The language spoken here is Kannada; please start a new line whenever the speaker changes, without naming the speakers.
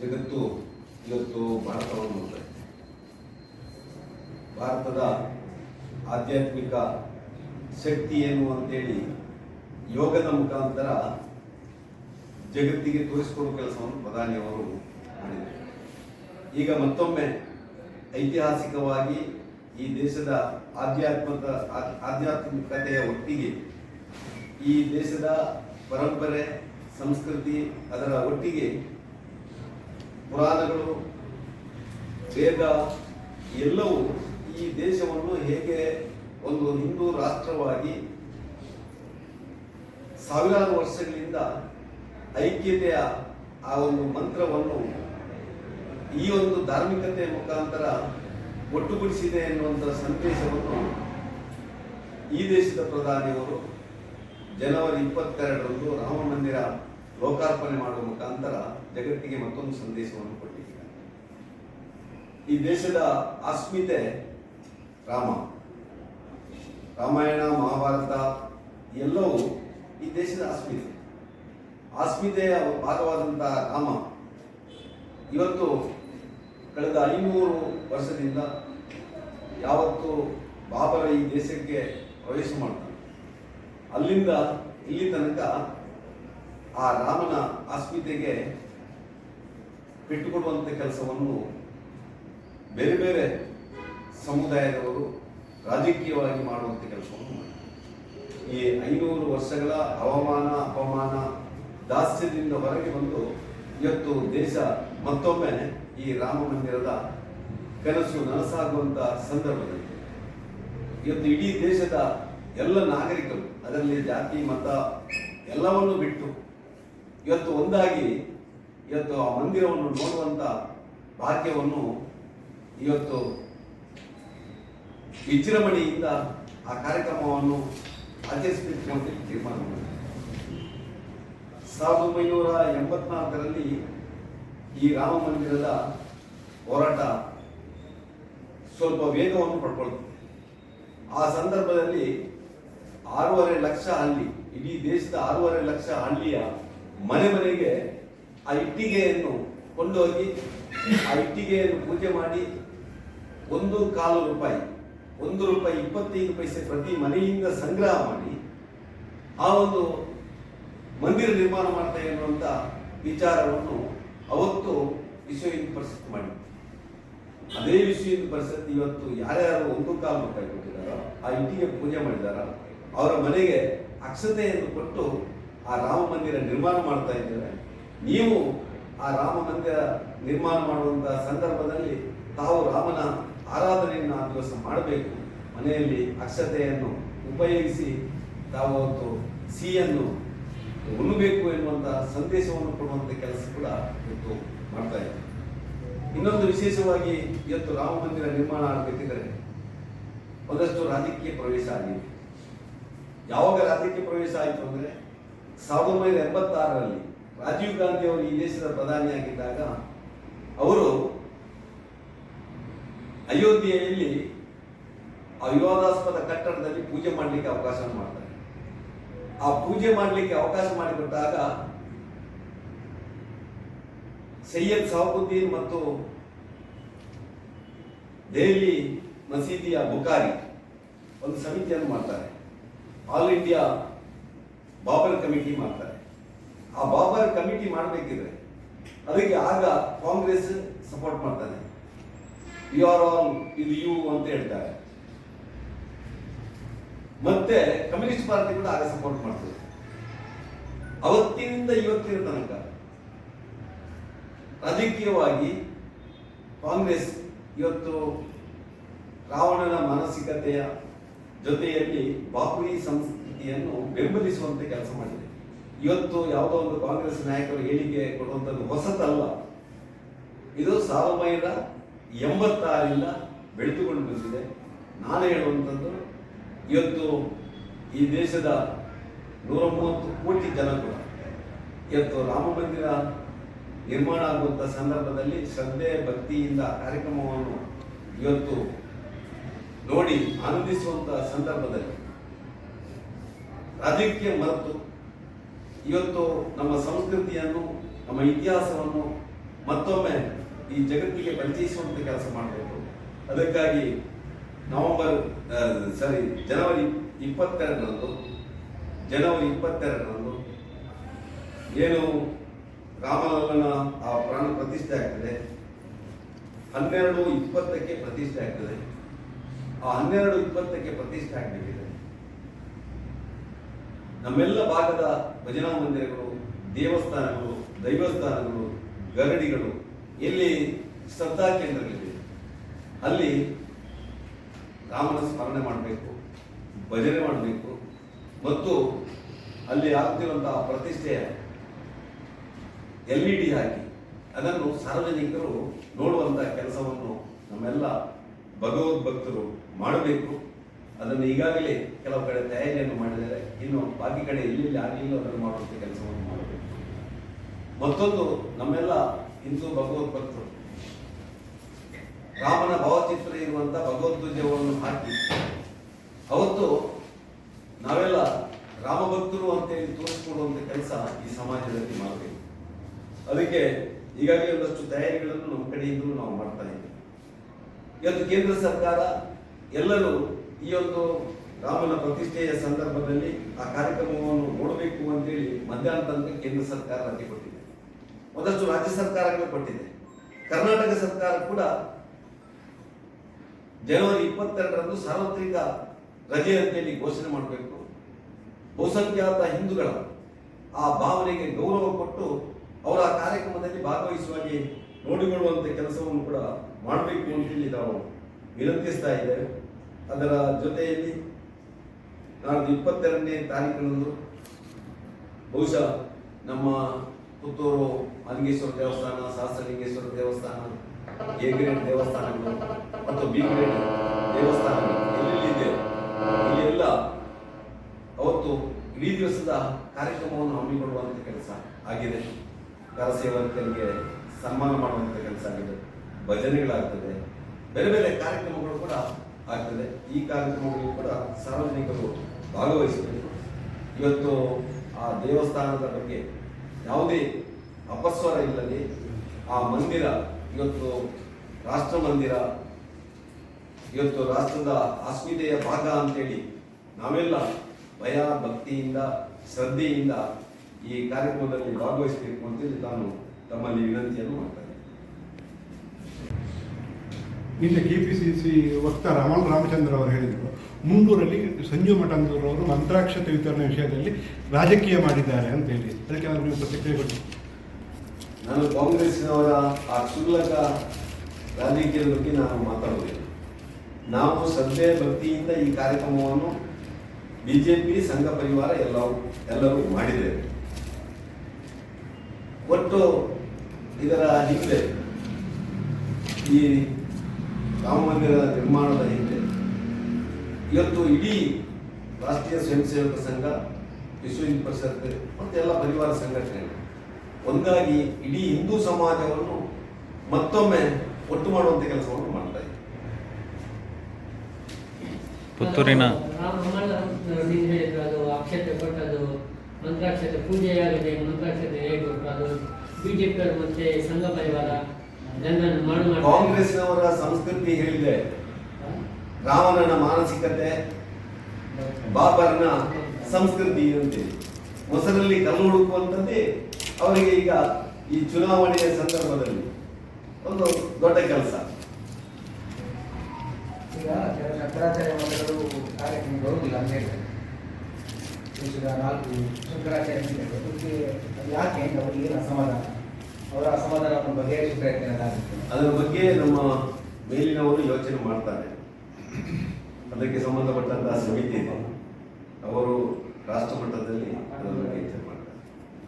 ಜಗತ್ತು ಇವತ್ತು ಭಾರತವನ್ನು ನೋಡ್ತಾ ಇದೆ. ಭಾರತದ ಆಧ್ಯಾತ್ಮಿಕ ಶಕ್ತಿ ಏನು ಅಂತೇಳಿ ಯೋಗದ ಮುಖಾಂತರ ಜಗತ್ತಿಗೆ ತೋರಿಸಿಕೊಡುವ ಕೆಲಸವನ್ನು ಪ್ರಧಾನಿಯವರು ಮಾಡಿದರು ಈಗ ಮತ್ತೊಮ್ಮೆ ಐತಿಹಾಸಿಕವಾಗಿ ಈ ದೇಶದ ಆಧ್ಯಾತ್ಮಿಕ ಆ- ಆಧ್ಯಾತ್ಮಿಕತೆಯ ಒಟ್ಟಿಗೆ ಈ ದೇಶದ ಪರಂಪರೆ, ಸಂಸ್ಕೃತಿ ಅದರ ಒಟ್ಟಿಗೆ ಪುರಾಣಗಳು, ವೇದ ಎಲ್ಲವೂ ಈ ದೇಶವನ್ನು ಹೇಗೆ ಒಂದು ಹಿಂದೂ ರಾಷ್ಟ್ರವಾಗಿ ಸಾವಿರಾರು ವರ್ಷಗಳಿಂದ ಐಕ್ಯತೆಯ ಆ ಒಂದು ಮಂತ್ರವನ್ನು ಈ ಒಂದು ಧಾರ್ಮಿಕತೆಯ ಮುಖಾಂತರ ಒಟ್ಟುಗೂಡಿಸಿದೆ ಎನ್ನುವಂಥ ಸಂದೇಶವನ್ನು ಈ ದೇಶದ ಪ್ರಧಾನಿಯವರು ಜನವರಿ ಇಪ್ಪತ್ತೆರಡರಂದು ರಾಮ ಮಂದಿರ ಲೋಕಾರ್ಪಣೆ ಮಾಡುವ ಮುಖಾಂತರ ಜಗತ್ತಿಗೆ ಮತ್ತೊಂದು ಸಂದೇಶವನ್ನು ಕೊಟ್ಟಿದ್ದಾರೆ ಈ ದೇಶದ ಅಸ್ಮಿತೆ ರಾಮ. ರಾಮಾಯಣ, ಮಹಾಭಾರತ ಎಲ್ಲವೂ ಈ ದೇಶದ ಅಸ್ಮಿತೆ. ಅಸ್ಮಿತೆಯ ಭಾಗವಾದಂತಹ ರಾಮ ಇವತ್ತು ಕಳೆದ ಐನೂರು ವರ್ಷದಿಂದ ಯಾವತ್ತು ಬಾಬರ ಈ ದೇಶಕ್ಕೆ ಪ್ರವೇಶ ಮಾಡ್ತಾನೆ. ಅಲ್ಲಿಂದ, ಇಲ್ಲಿ ತನಕ ಆ ರಾಮನ ಅಸ್ಮಿತೆಗೆ ಬಿಟ್ಟುಕೊಡುವಂಥ ಕೆಲಸವನ್ನು ಬೇರೆ ಬೇರೆ ಸಮುದಾಯದವರು ರಾಜಕೀಯವಾಗಿ ಮಾಡುವಂಥ ಕೆಲಸವನ್ನು ಈ ಐನೂರು ವರ್ಷಗಳ ಹವಾಮಾನ ಅಪಮಾನ, ದಾಸ್ಯದಿಂದ ಹೊರಗೆ ಬಂದು ಇವತ್ತು ದೇಶ ಮತ್ತೊಮ್ಮೆ ಈ ರಾಮ ಮಂದಿರದ ಕನಸು ನನಸಾಗುವಂತ ಸಂದರ್ಭದಲ್ಲಿ. ಇವತ್ತು ಇಡೀ ದೇಶದ ಎಲ್ಲ ನಾಗರಿಕರು, ಅದರಲ್ಲಿ ಜಾತಿ, ಮತ ಎಲ್ಲವನ್ನು ಬಿಟ್ಟು ಇವತ್ತು ಒಂದಾಗಿ ಇವತ್ತು ಆ ಮಂದಿರವನ್ನು ನೋಡುವಂತ ಭಾಗ್ಯವನ್ನು ಇವತ್ತು ವಿಜೃಂಭಣೆಯಿಂದ ಆ ಕಾರ್ಯಕ್ರಮವನ್ನು ಆಚರಿಸಬೇಕು ಅಂತ ತೀರ್ಮಾನ ಸಾವಿರದ ಒಂಬೈನೂರ ಎಂಬತ್ನಾಲ್ಕರಲ್ಲಿ ಈ ರಾಮ ಮಂದಿರದ ಹೋರಾಟ ಸ್ವಲ್ಪ ವೇಗವನ್ನು ಪಡ್ಕೊಳ್ತದೆ. ಆ ಸಂದರ್ಭದಲ್ಲಿ ಆರೂವರೆ ಲಕ್ಷ ಹಳ್ಳಿ, ಇಡೀ ದೇಶದ ಆರೂವರೆ ಲಕ್ಷ ಹಳ್ಳಿಯ ಮನೆ ಮನೆಗೆ ಆ ಇಟ್ಟಿಗೆಯನ್ನು ಕೊಂಡೋಗಿ ಆ ಇಟ್ಟಿಗೆಯನ್ನು ಪೂಜೆ ಮಾಡಿ ಒಂದು ಕಾಲು ರೂಪಾಯಿ, ಒಂದು ರೂಪಾಯಿ ಇಪ್ಪತ್ತೈದು ಪೈಸೆ ಪ್ರತಿ ಮನೆಯಿಂದ ಸಂಗ್ರಹ ಮಾಡಿ ಆ ಒಂದು ಮಂದಿರ ನಿರ್ಮಾಣ ಮಾಡ್ತಾ ಎನ್ನುವಂಥ ವಿಚಾರವನ್ನು ಅವತ್ತು ವಿಶ್ವ ಹಿಂದೂ ಪರಿಷತ್ ಅದೇ ವಿಶ್ವ ಹಿಂದೂ ಪರಿಷತ್ ಇವತ್ತು ಯಾರ್ಯಾರು ಒಂದು ಕಾಲು ರೂಪಾಯಿ ಕೊಟ್ಟಿದ್ದಾರೋ, ಆ ಇಟ್ಟಿಗೆ ಪೂಜೆ ಮಾಡಿದಾರ, ಅವರ ಮನೆಗೆ ಅಕ್ಷತೆಯನ್ನು ಕೊಟ್ಟು ಆ ರಾಮ ಮಂದಿರ ನಿರ್ಮಾಣ ಮಾಡ್ತಾ ಇದ್ದೇವೆ. ನೀವು ಆ ರಾಮ ಮಂದಿರ ನಿರ್ಮಾಣ ಮಾಡುವಂತಹ ಸಂದರ್ಭದಲ್ಲಿ ತಾವು ರಾಮನ ಆರಾಧನೆಯನ್ನು ಆ ದಿವಸ ಮಾಡಬೇಕು. ಮನೆಯಲ್ಲಿ ಅಕ್ಷತೆಯನ್ನು ಉಪಯೋಗಿಸಿ ತಾವು ಒಂದು ಸಿಹಿಯನ್ನು ಉಣ್ಣಬೇಕು ಎನ್ನುವಂತಹ ಸಂದೇಶವನ್ನು ಕೊಡುವಂತ ಕೆಲಸ ಕೂಡ ಇವತ್ತು ಮಾಡ್ತಾ ಇದೆ ಇನ್ನೊಂದು ವಿಶೇಷವಾಗಿ ಇವತ್ತು ರಾಮ ಮಂದಿರ ನಿರ್ಮಾಣ ಆಗಬೇಕಿದ್ರೆ ಒಂದಷ್ಟು ರಾಜಕೀಯ ಪ್ರವೇಶ ಆಗಿದೆ. ಯಾವಾಗ ರಾಜಕೀಯ ಪ್ರವೇಶ ಆಯಿತು ಅಂದ್ರೆ ಸಾವಿರದ ಒಂಬೈನೂರ ಎಂಬತ್ತಾರರಲ್ಲಿ ರಾಜೀವ್ ಗಾಂಧಿ ಅವರು ಈ ದೇಶದ ಪ್ರಧಾನಿಯಾಗಿದ್ದಾಗ ಅವರು ಅಯೋಧ್ಯೆಯಲ್ಲಿ ಆ ವಿವಾದಾಸ್ಪದ ಕಟ್ಟಡದಲ್ಲಿ ಪೂಜೆ ಮಾಡಲಿಕ್ಕೆ ಅವಕಾಶ ಮಾಡ್ತಾರೆ. ಆ ಪೂಜೆ ಮಾಡಲಿಕ್ಕೆ ಅವಕಾಶ ಮಾಡಿಕೊಟ್ಟಾಗ ಸೈಯದ್ ಸಾಹುದ್ದೀನ್ ಮತ್ತು ದೆಹಲಿ ಮಸೀದಿಯ ಬುಕಾರಿ ಒಂದು ಸಮಿತಿಯನ್ನು ಮಾಡ್ತಾರೆ. ಆಲ್ ಇಂಡಿಯಾ ಬಾಬರ್ ಕಮಿಟಿ ಮಾಡ್ತಾರೆ. ಆ ಬಾಬರ್ ಕಮಿಟಿ ಮಾಡಬೇಕಿದ್ರೆ ಅದಕ್ಕೆ ಆಗ ಕಾಂಗ್ರೆಸ್ ಸಪೋರ್ಟ್ ಮಾಡ್ತಾನೆ ಯು ಆರ್ ಆಲ್ ಇದು ಯು ಅಂತ ಹೇಳ್ತಾರೆ. ಮತ್ತೆ ಕಮ್ಯುನಿಸ್ಟ್ ಪಾರ್ಟಿ ಕೂಡ ಆಗ ಸಪೋರ್ಟ್ ಮಾಡ್ತದೆ. ಅವತ್ತಿನಿಂದ ಇವತ್ತಿನ ತನಕ ರಾಜಕೀಯವಾಗಿ ಕಾಂಗ್ರೆಸ್ ಇವತ್ತು ರಾವಣನ ಮಾನಸಿಕತೆಯ ಜೊತೆಯಲ್ಲಿ ಬಾಪುರಿ ಸಂಸ್ಕೃತಿಯನ್ನು ಬೆಂಬಲಿಸುವಂತೆ ಕೆಲಸ ಮಾಡಿದೆ. ಇವತ್ತು ಯಾವುದೋ ಒಂದು ಕಾಂಗ್ರೆಸ್ ನಾಯಕರು ಹೇಳಿಕೆ ಕೊಡುವಂಥದ್ದು ಹೊಸತಲ್ಲ. ಇದು ಸಾವಿರದ ಒಂಬೈನೂರ ಎಂಬತ್ತಾರಿಂದ ಬೆಳೆದುಕೊಂಡು ಬಂದಿದೆ. ನಾನು ಹೇಳುವಂಥದ್ದು ಇವತ್ತು ಈ ದೇಶದ ನೂರ ಮೂವತ್ತು ಕೋಟಿ ಜನ ಕೂಡ ಇವತ್ತು ರಾಮ ಮಂದಿರ ನಿರ್ಮಾಣ ಆಗುವಂಥ ಸಂದರ್ಭದಲ್ಲಿ ಶ್ರದ್ಧೆ, ಭಕ್ತಿಯಿಂದ ಕಾರ್ಯಕ್ರಮವನ್ನು ಇವತ್ತು ನೋಡಿ ಆನಂದಿಸುವಂತ ಸಂದರ್ಭದಲ್ಲಿ ರಾಜಕೀಯ ಮರೆತು ಇವತ್ತು ನಮ್ಮ ಸಂಸ್ಕೃತಿಯನ್ನು, ನಮ್ಮ ಇತಿಹಾಸವನ್ನು ಮತ್ತೊಮ್ಮೆ ಈ ಜಗತ್ತಿಗೆ ಪರಿಚಯಿಸುವಂತ ಕೆಲಸ ಮಾಡಬೇಕು. ಅದಕ್ಕಾಗಿ ನವೆಂಬರ್ ಸಾರಿ, ಜನವರಿ ಇಪ್ಪತ್ತೆರಡರಂದು ಜನವರಿ ಇಪ್ಪತ್ತೆರಡರಂದು ಏನು ರಾಮಲಲ್ಲನ ಆ ಪ್ರಾಣ ಪ್ರತಿಷ್ಠೆ ಆಗ್ತದೆ. ಹನ್ನೆರಡು ಇಪ್ಪತ್ತಕ್ಕೆ ಪ್ರತಿಷ್ಠೆ ಆಗ್ತದೆ. ಆ ಹನ್ನೆರಡು ಇಪ್ಪತ್ತಕ್ಕೆ ಪ್ರತಿಷ್ಠೆ ಆಗಬೇಕಿದೆ ನಮ್ಮೆಲ್ಲ ಭಾಗದ ಭಜನಾ ಮಂದಿರಗಳು, ದೇವಸ್ಥಾನಗಳು, ದೈವಸ್ಥಾನಗಳು, ಗರಡಿಗಳು ಎಲ್ಲಿ ಶ್ರದ್ಧಾ ಕೇಂದ್ರಗಳಿವೆ. ಅಲ್ಲಿ ರಾಮನ ಸ್ಮರಣೆ ಮಾಡಬೇಕು, ಭಜನೆ ಮಾಡಬೇಕು ಮತ್ತು ಅಲ್ಲಿ ಆಗ್ತಿರುವಂತಹ ಪ್ರತಿಷ್ಠೆಯ ಎಲ್ ಇ ಡಿ ಹಾಕಿ ಅದನ್ನು ಸಾರ್ವಜನಿಕರು ನೋಡುವಂತಹ ಕೆಲಸವನ್ನು ನಮ್ಮೆಲ್ಲ ಭಗವದ್ಭಕ್ತರು ಮಾಡಬೇಕು. ಅದನ್ನು ಈಗಾಗಲೇ ಕೆಲವು ಕಡೆ ತಯಾರಿಯನ್ನು ಮಾಡಿದರೆ ಇನ್ನು ಬಾಕಿ ಕಡೆ ಎಲ್ಲೆಲ್ಲಿ ಆಗಲಿಲ್ಲ ಅದನ್ನು ಮಾಡುವಂಥ ಕೆಲಸವನ್ನು ಮಾಡಬೇಕು. ಮತ್ತೊಂದು, ನಮ್ಮೆಲ್ಲ ಹಿಂದೂ ಭಗವದ್ ಭಕ್ತರು, ರಾಮನ ಭಾವಚಿತ್ರ ಇರುವಂತ ಭಗವದ್ಧ್ವಜವನ್ನು ಹಾಕಿ, ಅವತ್ತು ನಾವೆಲ್ಲ ರಾಮಭಕ್ತರು ಅಂತೇಳಿ ತೋರಿಸಿಕೊಡುವಂತ ಕೆಲಸ ಈ ಸಮಾಜದಲ್ಲಿ ಮಾಡಬೇಕು. ಅದಕ್ಕೆ ಈಗಾಗಲೇ ಒಂದಷ್ಟು ತಯಾರಿಗಳನ್ನು ನಮ್ಮ ಕಡೆಯಿಂದಲೂ ನಾವು ಮಾಡ್ತಾ ಇದ್ದೇವೆ. ಇವತ್ತು ಕೇಂದ್ರ ಸರ್ಕಾರ ಎಲ್ಲರೂ ಈ ಒಂದು ರಾಮನ ಪ್ರತಿಷ್ಠೆಯ ಸಂದರ್ಭದಲ್ಲಿ ಆ ಕಾರ್ಯಕ್ರಮವನ್ನು ನೋಡಬೇಕು ಅಂತೇಳಿ ಮಧ್ಯಾಹ್ನ ತನಕ ಕೇಂದ್ರ ಸರ್ಕಾರ ರಜೆ ಕೊಟ್ಟಿದೆ. ಒಂದಷ್ಟು ರಾಜ್ಯ ಸರ್ಕಾರಗಳು ಕೊಟ್ಟಿದೆ. ಕರ್ನಾಟಕ ಸರ್ಕಾರ ಕೂಡ ಜನವರಿ ಇಪ್ಪತ್ತೆರಡರಂದು ಸಾರ್ವತ್ರಿಕ ರಜೆ ಅಂತೇಳಿ ಘೋಷಣೆ ಮಾಡಬೇಕು. ಬಹುಸಂಖ್ಯಾತ ಹಿಂದೂಗಳ ಆ ಭಾವನೆಗೆ ಗೌರವ ಕೊಟ್ಟು ಅವರ ಕಾರ್ಯಕ್ರಮದಲ್ಲಿ ಭಾಗವಹಿಸುವಾಗೆ ನೋಡಿಕೊಳ್ಳುವಂತ ಕೆಲಸವನ್ನು ಕೂಡ ಮಾಡಬೇಕು ಅಂತೇಳಿ ನಾವು ವಿನಂತಿಸ್ತಾ ಇದ್ದೇವೆ. ಅದರ ಜೊತೆಯಲ್ಲಿ ನಾಡ್ದು ಇಪ್ಪತ್ತೆರಡನೇ ತಾರೀಕಿನಂದು ಬಹುಶಃ ನಮ್ಮ ಪುತ್ತೂರು ಮಲ್ಲಿಗೇಶ್ವರ ದೇವಸ್ಥಾನ ಸಹಸ್ರಲಿಂಗೇಶ್ವರ ದೇವಸ್ಥಾನ ಎ ಗ್ರೇಡ್ ದೇವಸ್ಥಾನಗಳು ಮತ್ತು ಬಿ ಗ್ರೇಡ್ ದೇವಸ್ಥಾನಗಳು ಎಲ್ಲೆಲ್ಲಿದೆ ಅವತ್ತು ಇಡೀ ದಿವಸದ ಕಾರ್ಯಕ್ರಮವನ್ನು ಹಮ್ಮಿಕೊಳ್ಳುವಂಥ ಕೆಲಸ ಆಗಿದೆ. ಕರಸೇವಕರಿಗೆ ಸನ್ಮಾನ ಮಾಡುವಂಥ ಕೆಲಸ ಆಗಿದೆ. ಭಜನೆಗಳಾಗ್ತದೆ. ಬೇರೆ ಬೇರೆ ಕಾರ್ಯಕ್ರಮಗಳು ಕೂಡ ಆಗ್ತದೆ. ಈ ಕಾರ್ಯಕ್ರಮಗಳು ಕೂಡ ಸಾರ್ವಜನಿಕರು ಭಾಗವಹಿಸಬೇಕು. ಇವತ್ತು ಆ ದೇವಸ್ಥಾನದ ಬಗ್ಗೆ ಯಾವುದೇ ಅಪಸ್ವರ ಇಲ್ಲದೆ ಆ ಮಂದಿರ ಇವತ್ತು ರಾಷ್ಟ್ರ ಮಂದಿರ, ಇವತ್ತು ರಾಷ್ಟ್ರದ ಅಸ್ಮಿತೆಯ ಭಾಗ ಅಂತೇಳಿ ನಾವೆಲ್ಲ ಭಯ, ಭಕ್ತಿಯಿಂದ, ಶ್ರದ್ಧೆಯಿಂದ ಈ ಕಾರ್ಯಕ್ರಮದಲ್ಲಿ ಭಾಗವಹಿಸಬೇಕು ಅಂತೇಳಿ ನಾನು ತಮ್ಮಲ್ಲಿ ವಿನಂತಿಯನ್ನು ಮಾಡ್ತೇನೆ.
ನಿನ್ನೆ ಕೆ ಪಿ ಸಿ ಕೆಪಿಸಿಸಿ ವಕ್ತಾರ ಅಮಲ್ ರಾಮಚಂದ್ರ ಅವರು ಹೇಳಿದರು. ಮುಂಡೂರಲ್ಲಿ ಸಂಜು ಮಠಂದೂರವರು ಮಂತ್ರಾಕ್ಷತೆ ವಿತರಣೆ ವಿಷಯದಲ್ಲಿ ರಾಜಕೀಯ ಮಾಡಿದ್ದಾರೆ ಅಂತ ಹೇಳಿ. ಅದಕ್ಕೆ ನಾನು ನೀವು ಪ್ರತಿಕ್ರಿಯೆ ಕೊಟ್ಟು
ನಾನು ಕಾಂಗ್ರೆಸ್ನವರ ಆ ಕ್ಷುಲ್ಲಕ ರಾಜಕೀಯದ ಬಗ್ಗೆ ನಾನು ಮಾತಾಡುವುದಿಲ್ಲ. ನಾವು ಸದ್ಯ ಭಕ್ತಿಯಿಂದ ಈ ಕಾರ್ಯಕ್ರಮವನ್ನು ಬಿ ಜೆ ಪಿ ಸಂಘ ಪರಿವಾರ ಎಲ್ಲವೂ, ಎಲ್ಲರೂ ಮಾಡಿದ್ದೇವೆ ಒಟ್ಟು ಇದರ ಹಿಂದೆ ಈ ರಾಮ ಮಂದಿರದ ನಿರ್ಮಾಣದ ಹಿಂದೆ ಇವತ್ತು ಇಡೀ ರಾಷ್ಟ್ರೀಯ ಸ್ವಯಂ ಸೇವಕ ಸಂಘ ವಿಶ್ವ ಹಿಂದೂ ಪರಿಷತ್ ಮತ್ತು ಎಲ್ಲ ಪರಿವಾರ ಸಂಘಟನೆಗಳು ಒಂದಾಗಿ ಇಡೀ ಹಿಂದೂ ಸಮಾಜವನ್ನು ಮತ್ತೊಮ್ಮೆ ಒಟ್ಟು ಮಾಡುವಂತ ಕೆಲಸವನ್ನು ಮಾಡ್ತಾ ಇದೆ
ಪುತ್ತೂರಿನ
ಅಕ್ಷತೆ ಕೊಟ್ಟದು ಮಂತ್ರಾಕ್ಷತೆ ಪೂಜೆಯಾಗಿದೆ ಮಂತ್ರಾಕ್ಷತೆ ಹೇಗೆ ಕೊಟ್ಟರು ಅದು ಬಿಜೆಪಿ ಅವರು ಮತ್ತೆ ಸಂಘ ಪರಿವಾರ
ಕಾಂಗ್ರೆಸ್ನವರ ಸಂಸ್ಕೃತಿ ಹೇಳಿದೆ. ರಾವಣನ ಮಾನಸಿಕತೆ ಬಾಬರ್ನ ಸಂಸ್ಕೃತಿ ಅಂತೇಳಿ ಮೊಸರಲ್ಲಿ ಕಲ್ಲು ಹುಡುಕುವಂಥದ್ದೇ ಅವರಿಗೆ ಈಗ ಈ ಚುನಾವಣೆಯ ಸಂದರ್ಭದಲ್ಲಿ ಒಂದು ದೊಡ್ಡ ಕೆಲಸ.
ಈಗ ಕೆಲವು ಶಂಕರಾಚಾರ್ಯ ಮಠಗಳು ಕಾರ್ಯಕ್ರಮ ಬರುವುದಿಲ್ಲ ಅಂತ ಹೇಳ್ತಾರೆ ನಾಲ್ಕು ಶಂಕರಾಚಾರ್ಯ ಯಾಕೆ ಅಂತ ಅವರಿಗೆ ಏನು ಅಸಮಾಧಾನ? ಅವರ ಅಸಮಾಧಾನವನ್ನು ಬಗೆಹರಿಸುವ ಪ್ರಯತ್ನ
ಅದರ ಬಗ್ಗೆ ನಮ್ಮ ಮೇಲಿನವರು ಯೋಚನೆ ಮಾಡ್ತಾರೆ. ಅದಕ್ಕೆ ಸಂಬಂಧಪಟ್ಟಂತಹ ಸಮಿತಿ ಅವರು ರಾಷ್ಟ್ರ ಮಟ್ಟದಲ್ಲಿ ಅದರ ಬಗ್ಗೆ